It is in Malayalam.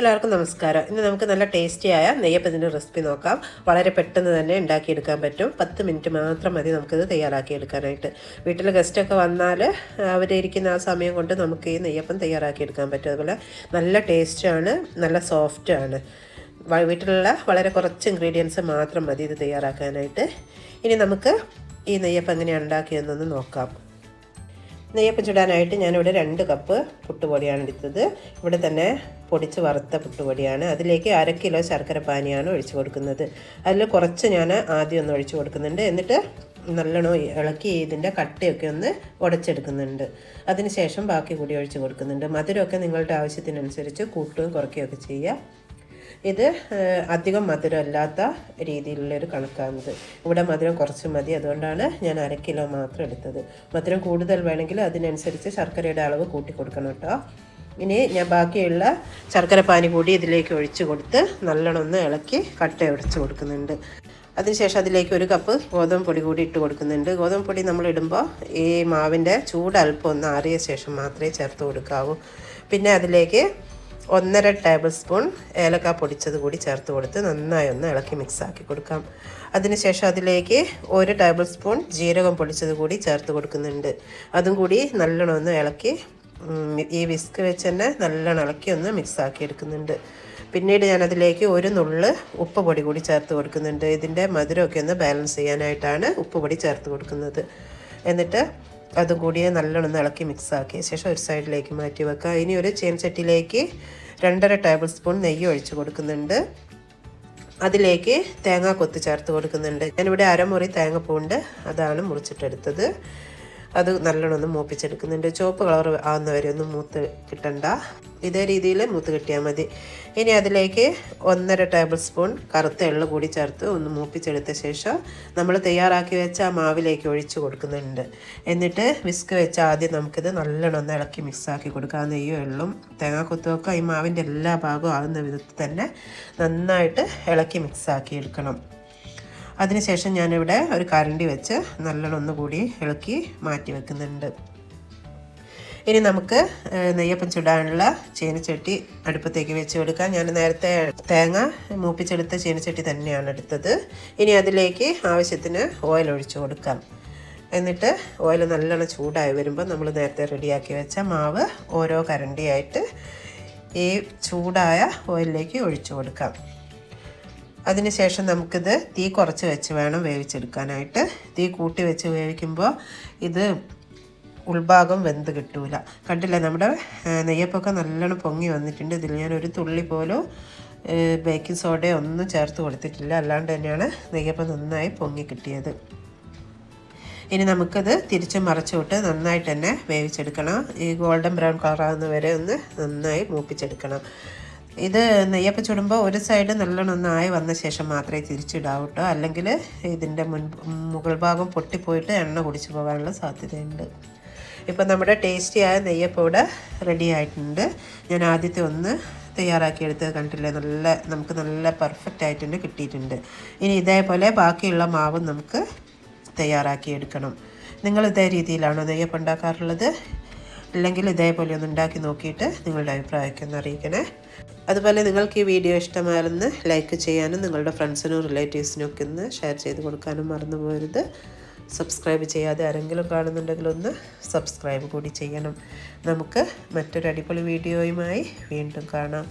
എല്ലാവർക്കും നമസ്കാരം. ഇന്ന് നമുക്ക് നല്ല ടേസ്റ്റിയായ നെയ്യപ്പത്തിന്റെ റെസിപ്പി നോക്കാം. വളരെ പെട്ടെന്ന് തന്നെ ഉണ്ടാക്കിയെടുക്കാൻ പറ്റും. പത്ത് മിനിറ്റ് മാത്രം മതി നമുക്കിത് തയ്യാറാക്കിയെടുക്കാനായിട്ട്. വീട്ടിൽ ഗസ്റ്റൊക്കെ വന്നാൽ ഇരിക്കുന്ന ആ സമയം കൊണ്ട് നമുക്ക് ഈ നെയ്യപ്പം തയ്യാറാക്കിയെടുക്കാൻ പറ്റും. അതുപോലെ നല്ല ടേസ്റ്റാണ് നല്ല സോഫ്റ്റാണ്. വീട്ടിലുള്ള വളരെ കുറച്ച് ഇൻഗ്രീഡിയൻസ് മാത്രം മതി ഇത് തയ്യാറാക്കാനായിട്ട്. ഇനി നമുക്ക് ഈ നെയ്യപ്പം എങ്ങനെയാണ് ഉണ്ടാക്കിയതെന്നൊന്ന് നോക്കാം. നെയ്യപ്പം ചുടാനായിട്ട് ഞാനിവിടെ രണ്ട് കപ്പ് പുട്ടുപൊടിയാണ് എടുത്തത്. ഇവിടെ തന്നെ പൊടിച്ച് വറുത്ത പുട്ടുപൊടിയാണ്. അതിലേക്ക് അര കിലോ ശർക്കര പാനിയാണ് ഒഴിച്ചു കൊടുക്കുന്നത്. അതിൽ കുറച്ച് ഞാൻ ആദ്യം ഒന്ന് ഒഴിച്ചു കൊടുക്കുന്നുണ്ട്. എന്നിട്ട് നല്ലോണം ഇളക്കി ഇതിന്റെ കട്ടയൊക്കെ ഒന്ന് ഉടച്ചെടുക്കുന്നുണ്ട്. അതിനുശേഷം ബാക്കി കൂടി ഒഴിച്ചു കൊടുക്കുന്നുണ്ട്. മധുരമൊക്കെ നിങ്ങളുടെ ആവശ്യത്തിനനുസരിച്ച് കൂട്ടുകയും കുറയ്ക്കുകയൊക്കെ ചെയ്യുക. ഇത് അധികം മധുരമല്ലാത്ത രീതിയിലുള്ളൊരു കണക്കാണിത്. ഇവിടെ മധുരം കുറച്ച് മതി അതുകൊണ്ടാണ് ഞാൻ അര കിലോ മാത്രം എടുത്തത്. മധുരം കൂടുതൽ വേണമെങ്കിൽ അതിനനുസരിച്ച് ശർക്കരയുടെ അളവ് കൂട്ടി കൊടുക്കണം കേട്ടോ. ഇനി ഞാൻ ബാക്കിയുള്ള ശർക്കര പാനി കൂടി ഇതിലേക്ക് ഒഴിച്ച് കൊടുത്ത് നല്ലോണം ഒന്ന് ഇളക്കി കട്ട ഉടച്ച് കൊടുക്കുന്നുണ്ട്. അതിനുശേഷം അതിലേക്ക് ഒരു കപ്പ് ഗോതമ്പ് പൊടി കൂടി ഇട്ട് കൊടുക്കുന്നുണ്ട്. ഗോതമ്പ് പൊടി നമ്മൾ ഇടുമ്പോൾ ഈ മാവിന്റെ ചൂട് അല്പം ഒന്ന് ആറിയ ശേഷം മാത്രമേ ചേർത്ത് കൊടുക്കാവൂ. പിന്നെ അതിലേക്ക് ഒന്നര ടേബിൾ സ്പൂൺ ഏലക്ക പൊടിച്ചത് കൂടി ചേർത്ത് കൊടുത്ത് നന്നായി ഒന്ന് ഇളക്കി മിക്സാക്കി കൊടുക്കാം. അതിനുശേഷം അതിലേക്ക് ഒരു ടേബിൾ സ്പൂൺ ജീരകം പൊടിച്ചത് കൂടി ചേർത്ത് കൊടുക്കുന്നുണ്ട്. അതും കൂടി നല്ലോണം ഒന്ന് ഇളക്കി ഈ വിസ്ക് വെച്ച് തന്നെ നല്ലോണം ഇളക്കി ഒന്ന് മിക്സാക്കി എടുക്കുന്നുണ്ട്. പിന്നീട് ഞാൻ അതിലേക്ക് ഒരു നുള്ള് ഉപ്പ് പൊടി കൂടി ചേർത്ത് കൊടുക്കുന്നുണ്ട്. ഇതിന്റെ മധുരമൊക്കെ ഒന്ന് ബാലൻസ് ചെയ്യാനായിട്ടാണ് ഉപ്പ് പൊടി ചേർത്ത് കൊടുക്കുന്നത്. എന്നിട്ട് അതും കൂടി നല്ലോണം ഇളക്കി മിക്സ് ആക്കിയ ശേഷം ഒരു സൈഡിലേക്ക് മാറ്റി വെക്കുക. ഇനി ഒരു ചീനച്ചട്ടിയിലേക്ക് രണ്ടര ടേബിൾ സ്പൂൺ നെയ്യ് ഒഴിച്ച് കൊടുക്കുന്നുണ്ട്. അതിലേക്ക് തേങ്ങ കൊത്തി ചേർത്ത് കൊടുക്കുന്നുണ്ട്. ഞാനിവിടെ അരമുറി തേങ്ങ തേങ്ങപ്പൂണ്ട്. അതാണ് മുറിച്ചിട്ടെടുത്തത്. അത് നല്ലോണം ഒന്ന് മൂപ്പിച്ചെടുക്കുന്നുണ്ട്. ചുവപ്പ് കളർ ആവുന്നവരെ ഒന്ന് മൂത്ത് കിട്ടണ്ട. ഇതേ രീതിയിൽ മൂത്ത് കിട്ടിയാൽ മതി. ഇനി അതിലേക്ക് ഒന്നര ടേബിൾ സ്പൂൺ കറുത്ത എള്ള് കൂടി ചേർത്ത് ഒന്ന് മൂപ്പിച്ചെടുത്ത ശേഷം നമ്മൾ തയ്യാറാക്കി വെച്ച ആ മാവിലേക്ക് ഒഴിച്ചു കൊടുക്കുന്നുണ്ട്. എന്നിട്ട് വിസ്ക് വെച്ച് ആദ്യം നമുക്കിത് നല്ലോണം ഒന്ന് ഇളക്കി മിക്സാക്കി കൊടുക്കാം. നെയ്യും എള്ളും തേങ്ങാക്കൊത്തുമൊക്കെ ഈ മാവിന്റെ എല്ലാ ഭാഗവും ആകുന്ന വിധത്തിൽ തന്നെ നന്നായിട്ട് ഇളക്കി മിക്സാക്കി എടുക്കണം. അതിനുശേഷം ഞാനിവിടെ ഒരു കരണ്ടി വെച്ച് നല്ലോണം ഒന്നുകൂടി ഇളക്കി മാറ്റി വെക്കുന്നുണ്ട്. ഇനി നമുക്ക് നെയ്യപ്പം ചുടാനുള്ള ചീനച്ചട്ടി അടുപ്പത്തേക്ക് വെച്ച് കൊടുക്കാം. ഞാൻ നേരത്തെ തേങ്ങ മൂപ്പിച്ചെടുത്ത ചീനച്ചട്ടി തന്നെയാണ് എടുത്തത്. ഇനി അതിലേക്ക് ആവശ്യത്തിന് ഓയിൽ ഒഴിച്ചു കൊടുക്കാം. എന്നിട്ട് ഓയിൽ നല്ലോണം ചൂടായി വരുമ്പോൾ നമ്മൾ നേരത്തെ റെഡിയാക്കി വെച്ച മാവ് ഓരോ കരണ്ടിയായിട്ട് ഈ ചൂടായ ഓയിലിലേക്ക് ഒഴിച്ചു കൊടുക്കാം. അതിനുശേഷം നമുക്കിത് തീ കുറച്ച് വെച്ച് വേണം വേവിച്ചെടുക്കാനായിട്ട്. തീ കൂട്ടി വെച്ച് വേവിക്കുമ്പോൾ ഇത് ഉൾഭാഗം വെന്ത് കിട്ടൂല. കണ്ടില്ലേ നമ്മുടെ നെയ്യപ്പൊക്കെ നല്ലോണം പൊങ്ങി വന്നിട്ടുണ്ട്. ഇതിൽ ഞാൻ ഒരു തുള്ളി പോലും ബേക്കിംഗ് സോഡയോ ഒന്നും ചേർത്ത് കൊടുത്തിട്ടില്ല. അല്ലാണ്ട് തന്നെയാണ് നെയ്യപ്പം നന്നായി പൊങ്ങി കിട്ടിയത്. ഇനി നമുക്കത് തിരിച്ച് മറച്ചുവിട്ട് നന്നായിട്ട് തന്നെ വേവിച്ചെടുക്കണം. ഈ ഗോൾഡൻ ബ്രൗൺ കളറാകുന്ന വരെ ഒന്ന് നന്നായി മൂപ്പിച്ചെടുക്കണം. ഇത് നെയ്യപ്പം ചുടുമ്പോൾ ഒരു സൈഡ് നല്ലോണം ആയി വന്ന ശേഷം മാത്രമേ തിരിച്ചിടാവൂ കേട്ടോ അല്ലെങ്കിൽ ഇതിന്റെ മുൻ മുകൾ ഭാഗം പൊട്ടിപ്പോയിട്ട് എണ്ണ കുടിച്ചു പോകാനുള്ള സാധ്യതയുണ്ട്. ഇപ്പം നമ്മുടെ ടേസ്റ്റിയായ നെയ്യപ്പം ഇവിടെ റെഡി ആയിട്ടുണ്ട്. ഞാൻ ആദ്യത്തെ ഒന്ന് തയ്യാറാക്കിയെടുത്ത് കണ്ടില്ലേ? നല്ല നമുക്ക് നല്ല പെർഫെക്റ്റ് ആയിട്ടുണ്ട് കിട്ടിയിട്ടുണ്ട്. ഇനി ഇതേപോലെ ബാക്കിയുള്ള മാവും നമുക്ക് തയ്യാറാക്കിയെടുക്കണം നിങ്ങൾ ഇതേ രീതിയിലാണോ നെയ്യപ്പം ഉണ്ടാക്കാറുള്ളത്? അല്ലെങ്കിൽ ഇതേപോലെ ഒന്ന് ഉണ്ടാക്കി നോക്കിയിട്ട് നിങ്ങളുടെ അഭിപ്രായമൊക്കെ ഒന്ന് അറിയിക്കണേ. അതുപോലെ നിങ്ങൾക്ക് ഈ വീഡിയോ ഇഷ്ടമായിരുന്നു ലൈക്ക് ചെയ്യാനും നിങ്ങളുടെ ഫ്രണ്ട്സിനും റിലേറ്റീവ്സിനും ഒക്കെ ഒന്ന് ഷെയർ ചെയ്ത് കൊടുക്കാനും മറന്നു പോകരുത്. സബ്സ്ക്രൈബ് ചെയ്യാതെ ആരെങ്കിലും കാണുന്നുണ്ടെങ്കിൽ ഒന്ന് സബ്സ്ക്രൈബ് കൂടി ചെയ്യണം. നമുക്ക് മറ്റൊരു അടിപൊളി വീഡിയോയുമായി വീണ്ടും കാണാം.